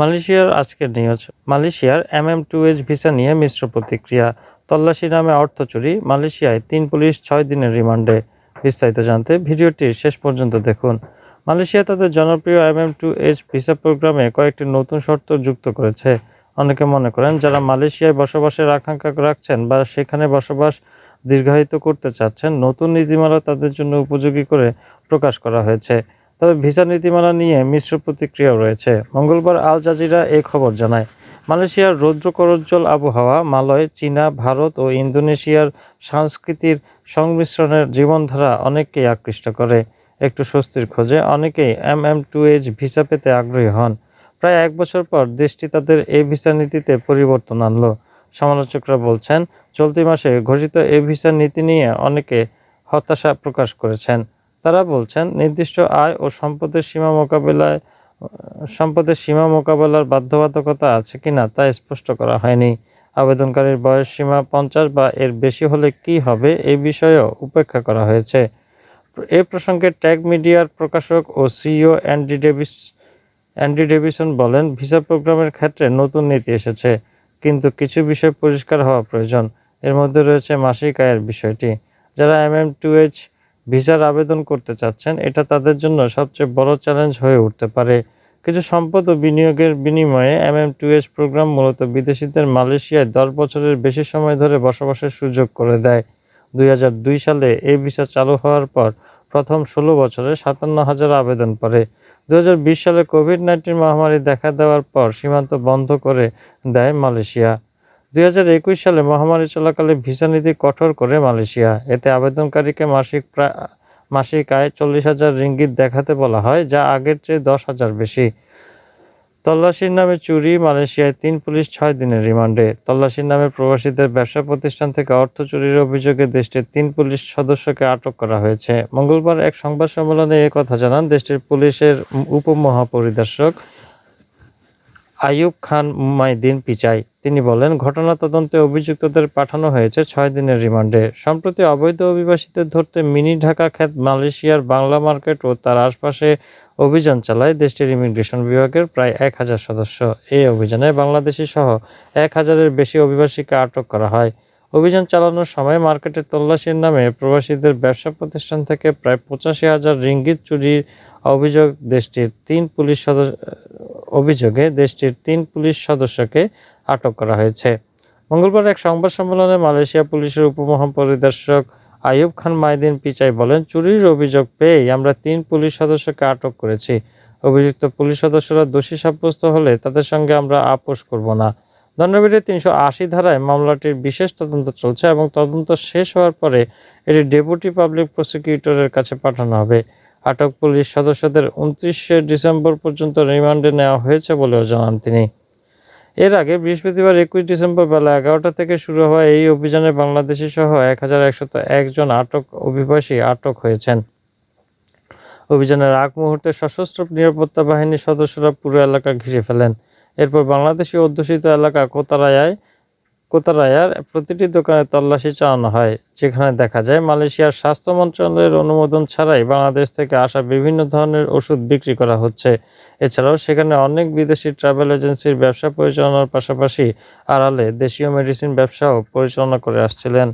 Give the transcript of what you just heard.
মালয়েশিয়ার আজকের নিউজ মালয়েশিয়ার এমএম টু এইচ ভিসা নিয়ে মিশ্র প্রতিক্রিয়া। তল্লাশি নামে অর্থ চুরি, মালয়েশিয়ায় তিন পুলিশ ছয় দিনের রিমান্ডে। বিস্তারিত জানতে ভিডিওটি শেষ পর্যন্ত দেখুন। মালয়েশিয়া তাদের জনপ্রিয় এমএম টু এইচ ভিসা প্রোগ্রামে কয়েকটি নতুন শর্ত যুক্ত করেছে। অনেকে মনে করেন যারা মালয়েশিয়ায় বসবাসের আকাঙ্ক্ষা রাখছেন বা সেখানে বসবাস দীর্ঘায়িত করতে চাচ্ছেন, নতুন নীতিমালা তাদের জন্য উপযোগী করে প্রকাশ করা হয়েছে। তবে ভিসা নীতিমালা নিয়ে মিশ্র প্রতিক্রিয়াও রয়েছে। মঙ্গলবার আল জাজিরা এই খবর জানায়। মালয়েশিয়ার রৌদ্র করজ্জ্বল আবহাওয়া, মালয়, চীনা, ভারত ও ইন্দোনেশিয়ার সংস্কৃতির সংমিশ্রণের জীবনধারা অনেককেই আকৃষ্ট করে। একটু স্বস্তির খোঁজে অনেকেই M M two H visa পেতে আগ্রহী হন। প্রায় এক বছর পর দেশটি তাদের এই ভিসা নীতিতে পরিবর্তন আনলো। সমালোচকরা বলছেন, চলতি মাসে ঘোষিত এই ভিসা নীতি নিয়ে অনেকে হতাশা প্রকাশ করেছেন। তারা বলছেন, নির্দিষ্ট আয় ও সম্পদের সীমা মোকাবেলায়, সম্পদের সীমা মোকাবেলার বাধ্যবাধকতা আছে কিনা তা স্পষ্ট করা হয়নি। আবেদনকারীর বয়স সীমা পঞ্চাশ বা এর বেশি হলে কি হবে এই বিষয়েও উপেক্ষা করা হয়েছে। এ প্রসঙ্গে ট্যাগ মিডিয়ার প্রকাশক ও CEO Andy Davis, Andy Davison বলেন, ভিসা প্রোগ্রামের ক্ষেত্রে নতুন নীতি এসেছে, কিন্তু কিছু বিষয় পরিষ্কার হওয়া প্রয়োজন। এর মধ্যে রয়েছে মাসিক আয়ের বিষয়টি। যারা এম এম টু এইচ ভিসার আবেদন করতে চাচ্ছেন, এটা তাদের জন্য সবচেয়ে বড় চ্যালেঞ্জ হয়ে উঠতে পারে। কিছু সম্পদ ও বিনিয়োগের বিনিময়ে এমএম টু এইচ প্রোগ্রাম মূলত বিদেশিদের মালয়েশিয়ায় দশ বছরের বেশি সময় ধরে বসবাসের সুযোগ করে দেয়। দুই হাজার দুই সালে এই ভিসা চালু হওয়ার পর প্রথম ষোলো বছরে সাতান্ন হাজার আবেদন পড়ে। দুই হাজার বিশ সালে কোভিড নাইন্টিন মহামারী দেখা দেওয়ার পর সীমান্ত বন্ধ করে দেয় মালয়েশিয়া। দুই হাজার একুশ সালে মহামারী চলাকালে ভিসা নীতি কঠোর করে মালয়েশিয়া। এতে আবেদনকারীকে মাসিক প্রায় মাসিক আয় চল্লিশ হাজার রিঙ্গিত দেখাতে বলা হয়, যা আগের চেয়ে দশ হাজার বেশি। তল্লাশির নামে চুরি, মালয়েশিয়ায় তিন পুলিশ, ছয় দিনের রিমান্ডে। তল্লাশির নামে প্রবাসীদের ব্যবসা প্রতিষ্ঠান থেকে অর্থ চুরির অভিযোগে দেশটির তিন পুলিশ সদস্যকে আটক করা হয়েছে। মঙ্গলবার এক সংবাদ সম্মেলনে এ কথা জানান দেশটির পুলিশের উপমহাপরিদর্শক আইয়ুব খান মাইদিন পিচাই। তিনি বলেন, ঘটনা তদন্তে অভিযুক্তদের পাঠানো হয়েছে ছয় দিনের রিমান্ডে। সম্প্রতি অবৈধ অভিবাসীদের ধরতে মিনি ঢাকা খ্যাত মালয়েশিয়ার বাংলা মার্কেট ও তার আশপাশে অভিযান চালায় দেশটির ইমিগ্রেশন বিভাগের প্রায় এক হাজার সদস্য। এই অভিযানে বাংলাদেশি সহ এক হাজারের বেশি অভিবাসীকে আটক করা হয়। অভিযান চালানোর সময় মার্কেটে তল্লাশির নামে প্রবাসীদের ব্যবসা প্রতিষ্ঠান থেকে প্রায় পঁচাশি হাজার রিঙ্গিত চুরির অভিযোগ দেশটির তিন পুলিশ সদস্য, অভিযোগে দেশটির তিন পুলিশ সদস্যকে আটক করা হয়েছে। মঙ্গলবার এক সংবাদ সম্মেলনে মালয়েশিয়া পুলিশের উপমহাপরিদর্শক আইয়ুব খান মাইদিন পিচাই বলেন, চুরির অভিযোগ পেয়েই আমরা তিন পুলিশ সদস্যকে আটক করেছি। অভিযুক্ত পুলিশ সদস্যরা দোষী সাব্যস্ত হলে তাদের সঙ্গে আমরা আপোষ করব না। দণ্ডবিধি তিনশো আশি ধারায় মামলাটির বিশেষ তদন্ত চলছে এবং তদন্ত শেষ হওয়ার পরে এটি ডেপুটি পাবলিক প্রসিকিউটরের কাছে পাঠানো হবে। আটক পুলিশ সদস্যদের উনত্রিশে ডিসেম্বর পর্যন্ত রিমান্ডে নেওয়া হয়েছে বলেও জানান তিনি। এর আগে বৃহস্পতিবার একুশ ডিসেম্বর বেলা এগারোটা থেকে শুরু হওয়া এই অভিযানে বাংলাদেশি সহ এক হাজার একশত একজন আটক, অভিবাসী আটক হয়েছেন। অভিযানের আগ মুহূর্তে সশস্ত্র নিরাপত্তা বাহিনীর সদস্যরা পুরো এলাকা ঘিরে ফেলেন। এরপর বাংলাদেশি অধ্যুষিত এলাকা কোতারায়ায় কোতারায়ার প্রতিটি দোকানে তল্লাশি চালানো হয়, যেখানে দেখা যায় মালয়েশিয়ার স্বাস্থ্য মন্ত্রণালয়ের অনুমোদন ছাড়াই বাংলাদেশ থেকে আসা বিভিন্ন ধরনের ওষুধ বিক্রি করা হচ্ছে। এছাড়াও সেখানে অনেক বিদেশি ট্রাভেল এজেন্সির ব্যবসা পরিচালনার পাশাপাশি আড়ালে দেশীয় মেডিসিন ব্যবসাও পরিচালনা করে আসছিলেন।